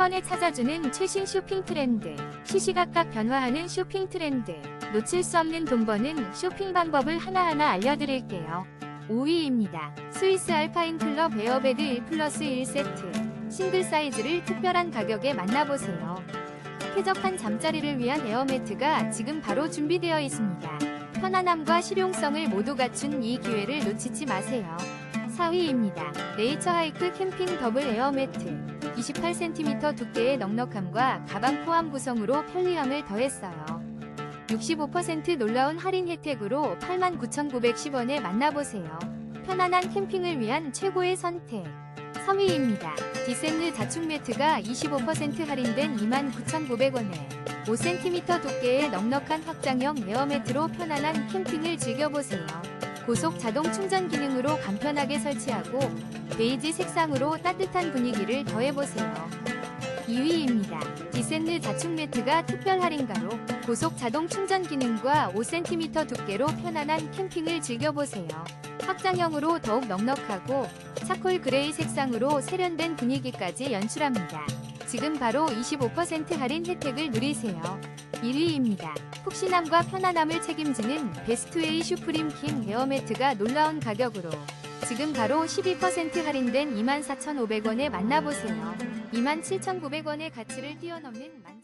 번에 찾아주는 최신 쇼핑 트렌드. 시시각각 변화하는 쇼핑 트렌드. 놓칠 수 없는 돈 버는 쇼핑 방법을 하나하나 알려드릴게요. 5위입니다. 스위스 알파인 클럽 에어베드 1 플러스 1세트. 싱글 사이즈를 특별한 가격에 만나보세요. 쾌적한 잠자리를 위한 에어매트가 지금 바로 준비되어 있습니다. 편안함과 실용성을 모두 갖춘 이 기회를 놓치지 마세요. 4위입니다. 네이처 하이크 캠핑 더블 에어 매트. 28cm 두께의 넉넉함과 가방 포함 구성으로 편리함을 더했어요. 65% 놀라운 할인 혜택으로 89,910원에 만나보세요. 편안한 캠핑을 위한 최고의 선택. 3위입니다. 디센느 자축 매트가 25% 할인된 29,900원에 5cm 두께의 넉넉한 확장형 에어 매트로 편안한 캠핑을 즐겨보세요. 고속 자동 충전 기능으로 간편하게 설치하고 베이지 색상으로 따뜻한 분위기를 더해보세요. 2위입니다. 디센느 자축 매트가 특별 할인가로 고속 자동 충전 기능과 5cm 두께로 편안한 캠핑을 즐겨보세요. 확장형으로 더욱 넉넉하고 차콜 그레이 색상으로 세련된 분위기까지 연출합니다. 지금 바로 25% 할인 혜택을 누리세요. 1위입니다. 푹신함과 편안함을 책임지는 베스트웨이 슈프림 킹 에어매트가 놀라운 가격으로 지금 바로 12% 할인된 24,500원에 만나보세요. 27,900원의 가치를 뛰어넘는 만...